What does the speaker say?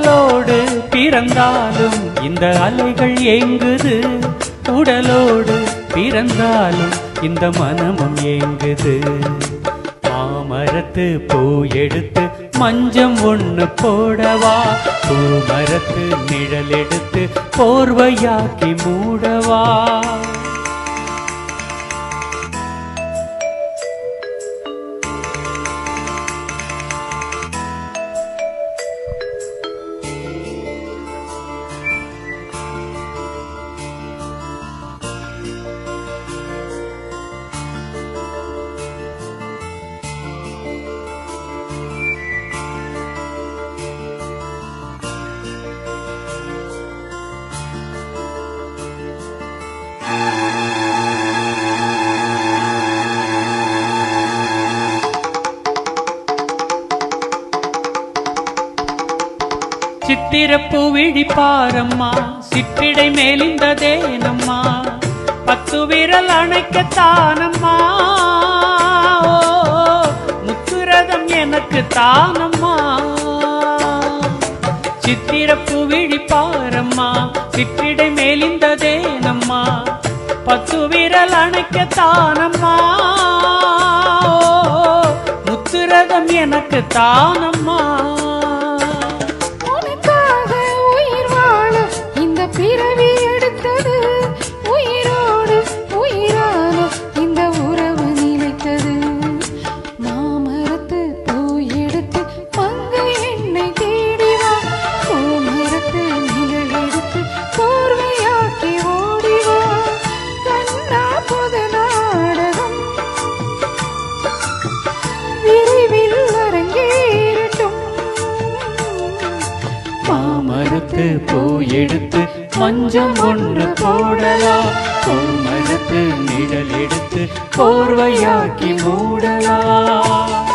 உடலோடு பிறந்தாலும் இந்த அலைகள் ஏங்குது. உடலோடு பிறந்தாலும் இந்த மனமும் ஏங்குது. மாமரத்து பூ எடுத்து மஞ்சம் ஒன்று போடவா? பூ மரத்து நிழல் எடுத்து போர்வையாக்கி மூடவா? சித்திரப்பூ விழிப்பாரம்மா. சிற்றிடை மேலிந்ததேனம்மா பத்து விரல் அணைக்கத்தானம்மா முத்துரதம் எனக்கு தானம்மா. சித்திரப்பூ விழிப்பாரம்மா. சிற்றிடை மேலிந்ததேனம்மா பத்து விரல் அணைக்கத்தானம்மா முத்துரதம் எனக்கு தானம்மா. மாமரத்து பூ எடுத்து மஞ்சம் ஒன்று போடலாம். பூமரத்து நிழல் எடுத்து போர்வையாக்கி மூடலாம்.